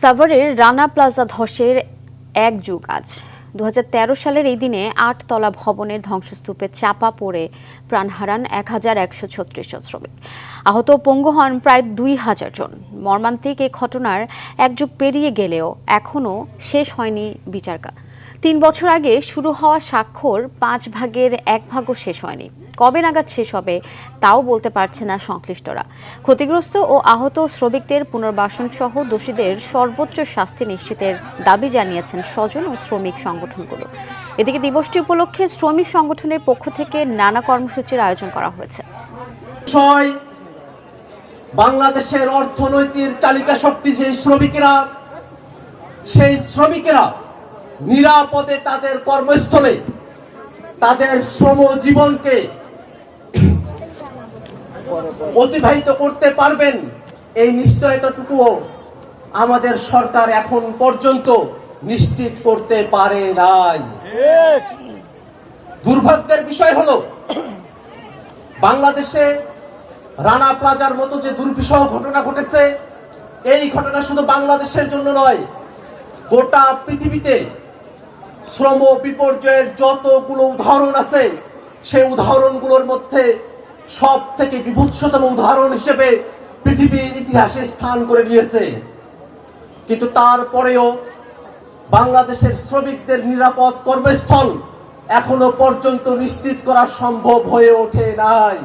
সাভারের রানা প্লাজা ধসের এক যুগ আজ। দু হাজার তেরো সালের এই দিনে আট তলা ভবনের ধ্বংসস্তূপে চাপা পড়ে প্রাণ হারান এক হাজার একশো ছত্রিশ শ্রমিক। আহত পঙ্গু হন প্রায় দুই হাজার জন। মর্মান্তিক এই ঘটনার এক যুগ পেরিয়ে গেলেও এখনও শেষ হয়নি বিচার কা- তিন বছর আগে শুরু হওয়া স্বাক্ষর পাঁচ ভাগের এক ভাগও শেষ হয়নি। কবে নাগাদ শেষ হবে তাও বলতে পারছে না সংশ্লিষ্টরা। ক্ষতিগ্রস্ত ও আহত শ্রমিকদের পুনর্বাসন সহ দোষীদের সর্বোচ্চ শাস্তি নিশ্চিতের দাবি জানিয়েছেন স্বজন ও শ্রমিক সংগঠনগুলো। এদিকে দিবসটি উপলক্ষে শ্রমিক সংগঠনের পক্ষ থেকে নানা কর্মসূচির আয়োজন করা হয়েছে। বাংলাদেশের অর্থনৈতিক চালিকা শক্তি সেই শ্রমিকেরা সেই শ্রমিকেরা নিরাপদে তাদের কর্মস্থলে, তাদের শ্রম জীবনকে অতিবাহিত করতে পারবেন, এই নিশ্চয়তাটুকুও আমাদের সরকার এখন পর্যন্ত নিশ্চিত করতে পারে নাই। দুর্ভাগ্যের বিষয় হলো, বাংলাদেশে রানা প্লাজার মতো যে দুর্বিষহ ঘটনা ঘটেছে, এই ঘটনা শুধু বাংলাদেশের জন্য নয়, গোটা পৃথিবীতে শ্রম বিপর্যয়ের যতগুলো উদাহরণ আছে, সেই উদাহরণগুলোর মধ্যে সব থেকে বিভৎসতম উদাহরণ হিসেবে পৃথিবীর ইতিহাসে স্থান করে নিয়েছে। কিন্তু তারপরেও বাংলাদেশের শ্রমিকদের নিরাপদ কর্মস্থল এখনও পর্যন্ত নিশ্চিত করা সম্ভব হয়ে ওঠে নাই।